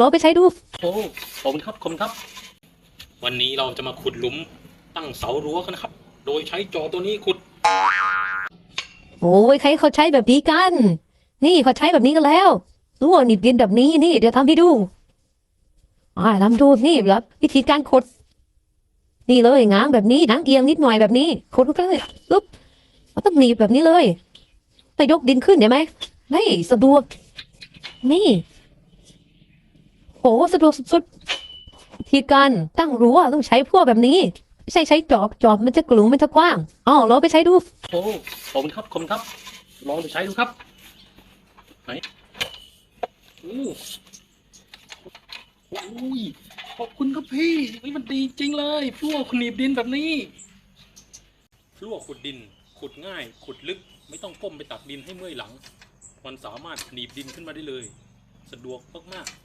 ลองไปใช้ดู โอ้ขอบคุณครับขอบคุณครับ วันนี้เราจะมาขุดหลุมตั้งเสารั้วกันนะครับ โดยใช้จอตัวนี้ขุด โอ้ยใครเขาใช้แบบนี้กัน นี่เขาใช้แบบนี้กันแล้วรู้ว่านี่ดินแบบนี้นี่ เดี๋ยวทำให้ดูอ่าทำดูนี่แบบวิธีการขุด นี่เลยง้างแบบนี้ง้างเอียงนิดหน่อยแบบนี้ขุดลงไปเลยปุ๊บเราต้องหนีบแบบนี้เลย ไปยกดินขึ้นเห็นไหมนี่สะดวกนี่โห สะดวกสุดๆวิธีการตั้งรั้วต้องใช้พวกแบบนี้ไม่ใช่ใช้จอบจอบมันจะกลุ่มมันจะกว้างอ๋อลองไปใช้ดูโอ้ขอบคุณครับขอบคุณครับ ลองไปใช้ดูครับไหนอู้โอ้ยขอบคุณครับพี่เฮ้ยมันดีจริงเลยพลั่วหนีบดินแบบนี้พลั่วขุดดิน ขุดง่าย ขุดลึก ไม่ต้องก้มไปตักดินให้เมื่อยหลัง มันสามารถหนีบดินขึ้นมาได้เลย สะดวกมากๆ